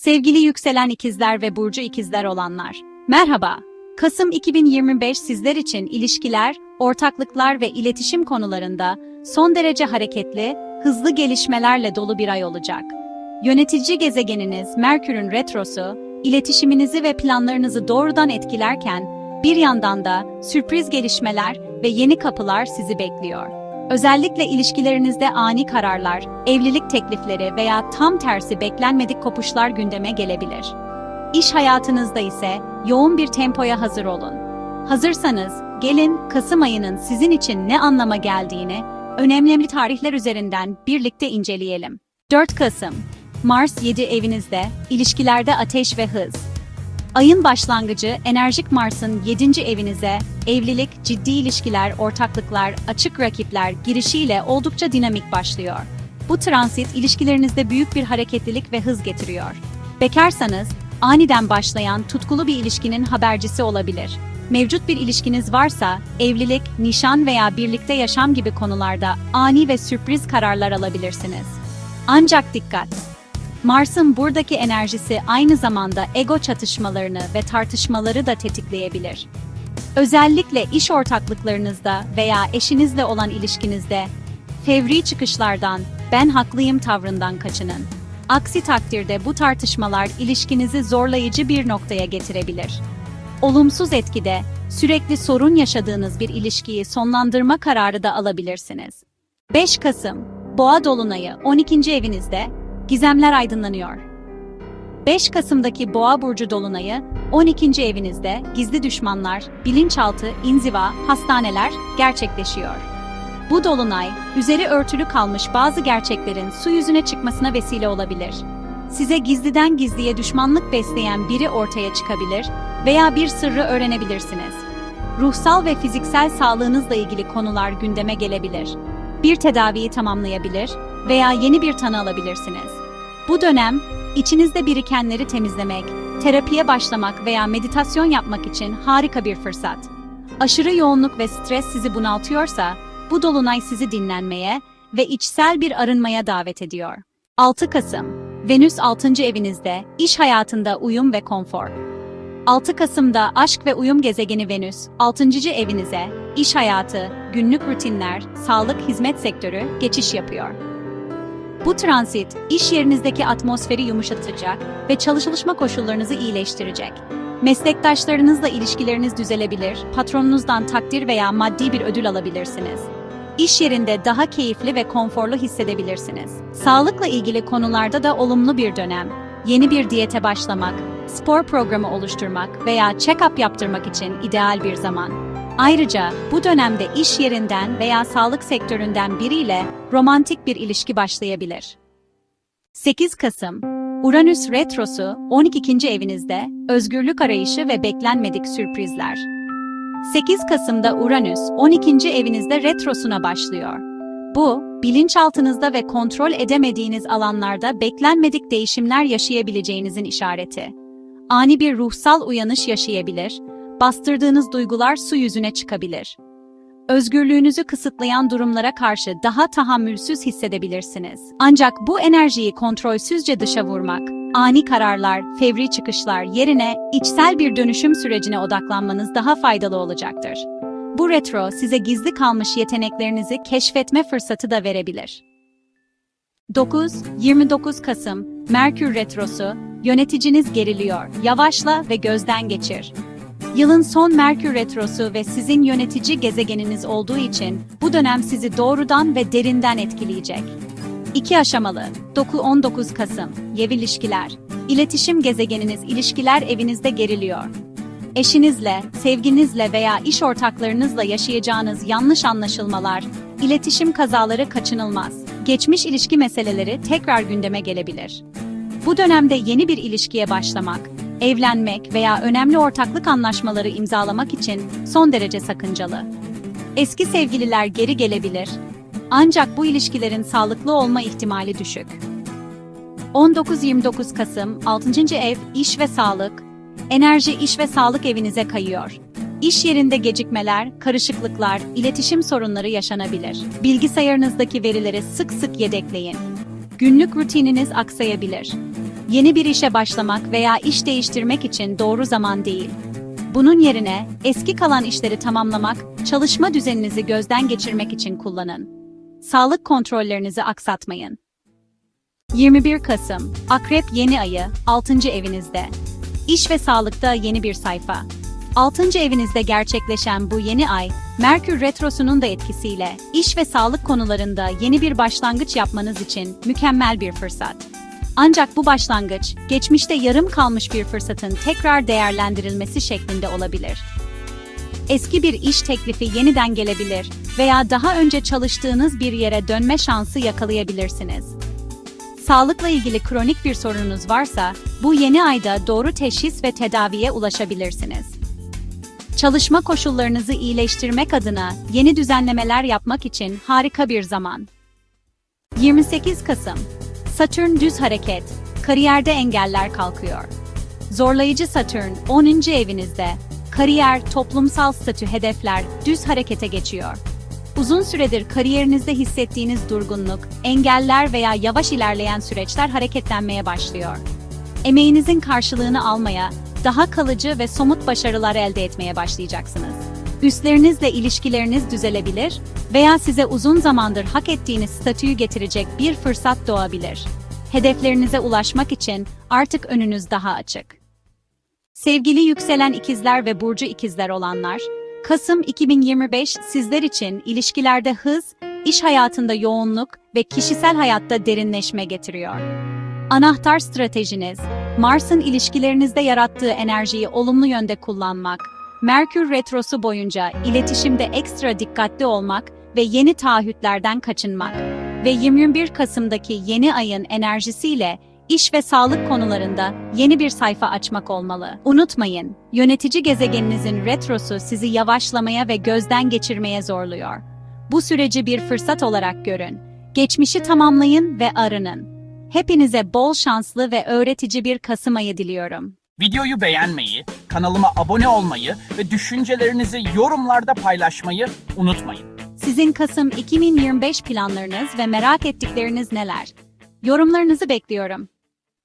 Sevgili yükselen ikizler ve burcu ikizler olanlar. Merhaba. Kasım 2025 sizler için ilişkiler, ortaklıklar ve iletişim konularında son derece hareketli, hızlı gelişmelerle dolu bir ay olacak. Yönetici gezegeniniz Merkür'ün retrosu, iletişiminizi ve planlarınızı doğrudan etkilerken, bir yandan da sürpriz gelişmeler ve yeni kapılar sizi bekliyor. Özellikle ilişkilerinizde ani kararlar, evlilik teklifleri veya tam tersi beklenmedik kopuşlar gündeme gelebilir. İş hayatınızda ise yoğun bir tempoya hazır olun. Hazırsanız, gelin Kasım ayının sizin için ne anlama geldiğini önemli tarihler üzerinden birlikte inceleyelim. 4 Kasım Mars 7 evinizde, ilişkilerde ateş ve hız. Ayın başlangıcı enerjik Mars'ın 7. evinize, evlilik, ciddi ilişkiler, ortaklıklar, açık rakipler girişiyle oldukça dinamik başlıyor. Bu transit ilişkilerinizde büyük bir hareketlilik ve hız getiriyor. Bekarsanız, aniden başlayan tutkulu bir ilişkinin habercisi olabilir. Mevcut bir ilişkiniz varsa, evlilik, nişan veya birlikte yaşam gibi konularda ani ve sürpriz kararlar alabilirsiniz. Ancak dikkat! Mars'ın buradaki enerjisi aynı zamanda ego çatışmalarını ve tartışmaları da tetikleyebilir. Özellikle iş ortaklıklarınızda veya eşinizle olan ilişkinizde fevri çıkışlardan, ben haklıyım tavrından kaçının. Aksi takdirde bu tartışmalar ilişkinizi zorlayıcı bir noktaya getirebilir. Olumsuz etkide, sürekli sorun yaşadığınız bir ilişkiyi sonlandırma kararı da alabilirsiniz. 5 Kasım, Boğa Dolunayı 12. evinizde, gizemler aydınlanıyor. 5 Kasım'daki Boğa Burcu Dolunayı, 12. evinizde gizli düşmanlar, bilinçaltı, inziva, hastaneler gerçekleşiyor. Bu dolunay, üzeri örtülü kalmış bazı gerçeklerin su yüzüne çıkmasına vesile olabilir. Size gizliden gizliye düşmanlık besleyen biri ortaya çıkabilir veya bir sırrı öğrenebilirsiniz. Ruhsal ve fiziksel sağlığınızla ilgili konular gündeme gelebilir. Bir tedaviyi tamamlayabilir veya yeni bir tanı alabilirsiniz. Bu dönem, içinizde birikenleri temizlemek, terapiye başlamak veya meditasyon yapmak için harika bir fırsat. Aşırı yoğunluk ve stres sizi bunaltıyorsa, bu dolunay sizi dinlenmeye ve içsel bir arınmaya davet ediyor. 6 Kasım, Venüs 6. evinizde, iş hayatında uyum ve konfor. 6 Kasım'da aşk ve uyum gezegeni Venüs, 6. evinize, iş hayatı, günlük rutinler, sağlık hizmet sektörü geçiş yapıyor. Bu transit, iş yerinizdeki atmosferi yumuşatacak ve çalışma koşullarınızı iyileştirecek. Meslektaşlarınızla ilişkileriniz düzelebilir, patronunuzdan takdir veya maddi bir ödül alabilirsiniz. İş yerinde daha keyifli ve konforlu hissedebilirsiniz. Sağlıkla ilgili konularda da olumlu bir dönem. Yeni bir diyete başlamak, spor programı oluşturmak veya check-up yaptırmak için ideal bir zaman. Ayrıca bu dönemde iş yerinden veya sağlık sektöründen biriyle romantik bir ilişki başlayabilir. 8 Kasım Uranüs Retrosu 12. evinizde özgürlük arayışı ve beklenmedik sürprizler. 8 Kasım'da Uranüs 12. evinizde retrosuna başlıyor. Bu, bilinçaltınızda ve kontrol edemediğiniz alanlarda beklenmedik değişimler yaşayabileceğinizin işareti. Ani bir ruhsal uyanış yaşayabilir, bastırdığınız duygular su yüzüne çıkabilir. Özgürlüğünüzü kısıtlayan durumlara karşı daha tahammülsüz hissedebilirsiniz. Ancak bu enerjiyi kontrolsüzce dışa vurmak, ani kararlar, fevri çıkışlar yerine içsel bir dönüşüm sürecine odaklanmanız daha faydalı olacaktır. Bu retro size gizli kalmış yeteneklerinizi keşfetme fırsatı da verebilir. 9-29 Kasım Merkür Retrosu, yöneticiniz geriliyor, yavaşla ve gözden geçir. Yılın son Merkür Retrosu ve sizin yönetici gezegeniniz olduğu için bu dönem sizi doğrudan ve derinden etkileyecek. İki aşamalı, 9-19 Kasım, Yev ilişkiler. İletişim gezegeniniz ilişkiler evinizde geriliyor. Eşinizle, sevginizle veya iş ortaklarınızla yaşayacağınız yanlış anlaşılmalar, iletişim kazaları kaçınılmaz. Geçmiş ilişki meseleleri tekrar gündeme gelebilir. Bu dönemde yeni bir ilişkiye başlamak, evlenmek veya önemli ortaklık anlaşmaları imzalamak için son derece sakıncalı. Eski sevgililer geri gelebilir. Ancak bu ilişkilerin sağlıklı olma ihtimali düşük. 19-29 Kasım 6. ev iş ve sağlık, enerji iş ve sağlık evinize kayıyor. İş yerinde gecikmeler, karışıklıklar, iletişim sorunları yaşanabilir. Bilgisayarınızdaki verileri sık sık yedekleyin. Günlük rutininiz aksayabilir. Yeni bir işe başlamak veya iş değiştirmek için doğru zaman değil. Bunun yerine eski kalan işleri tamamlamak, çalışma düzeninizi gözden geçirmek için kullanın. Sağlık kontrollerinizi aksatmayın. 21 Kasım, Akrep yeni ayı, 6. evinizde. İş ve sağlıkta yeni bir sayfa. 6. evinizde gerçekleşen bu yeni ay, Merkür Retrosu'nun da etkisiyle iş ve sağlık konularında yeni bir başlangıç yapmanız için mükemmel bir fırsat. Ancak bu başlangıç, geçmişte yarım kalmış bir fırsatın tekrar değerlendirilmesi şeklinde olabilir. Eski bir iş teklifi yeniden gelebilir veya daha önce çalıştığınız bir yere dönme şansı yakalayabilirsiniz. Sağlıkla ilgili kronik bir sorununuz varsa, bu yeni ayda doğru teşhis ve tedaviye ulaşabilirsiniz. Çalışma koşullarınızı iyileştirmek adına yeni düzenlemeler yapmak için harika bir zaman. 28 Kasım Satürn düz hareket, kariyerde engeller kalkıyor. Zorlayıcı Satürn 10. evinizde, kariyer, toplumsal statü hedefler düz harekete geçiyor. Uzun süredir kariyerinizde hissettiğiniz durgunluk, engeller veya yavaş ilerleyen süreçler hareketlenmeye başlıyor. Emeğinizin karşılığını almaya, daha kalıcı ve somut başarılar elde etmeye başlayacaksınız. Üstlerinizle ilişkileriniz düzelebilir veya size uzun zamandır hak ettiğiniz statüyü getirecek bir fırsat doğabilir. Hedeflerinize ulaşmak için artık önünüz daha açık. Sevgili yükselen ikizler ve burcu ikizler olanlar, Kasım 2025 sizler için ilişkilerde hız, iş hayatında yoğunluk ve kişisel hayatta derinleşme getiriyor. Anahtar stratejiniz, Mars'ın ilişkilerinizde yarattığı enerjiyi olumlu yönde kullanmak, Merkür retrosu boyunca iletişimde ekstra dikkatli olmak ve yeni taahhütlerden kaçınmak ve 21 Kasım'daki yeni ayın enerjisiyle iş ve sağlık konularında yeni bir sayfa açmak olmalı. Unutmayın, yönetici gezegeninizin retrosu sizi yavaşlamaya ve gözden geçirmeye zorluyor. Bu süreci bir fırsat olarak görün. Geçmişi tamamlayın ve arının. Hepinize bol şanslı ve öğretici bir Kasım ayı diliyorum. Videoyu beğenmeyi, kanalıma abone olmayı ve düşüncelerinizi yorumlarda paylaşmayı unutmayın. Sizin Kasım 2025 planlarınız ve merak ettikleriniz neler? Yorumlarınızı bekliyorum.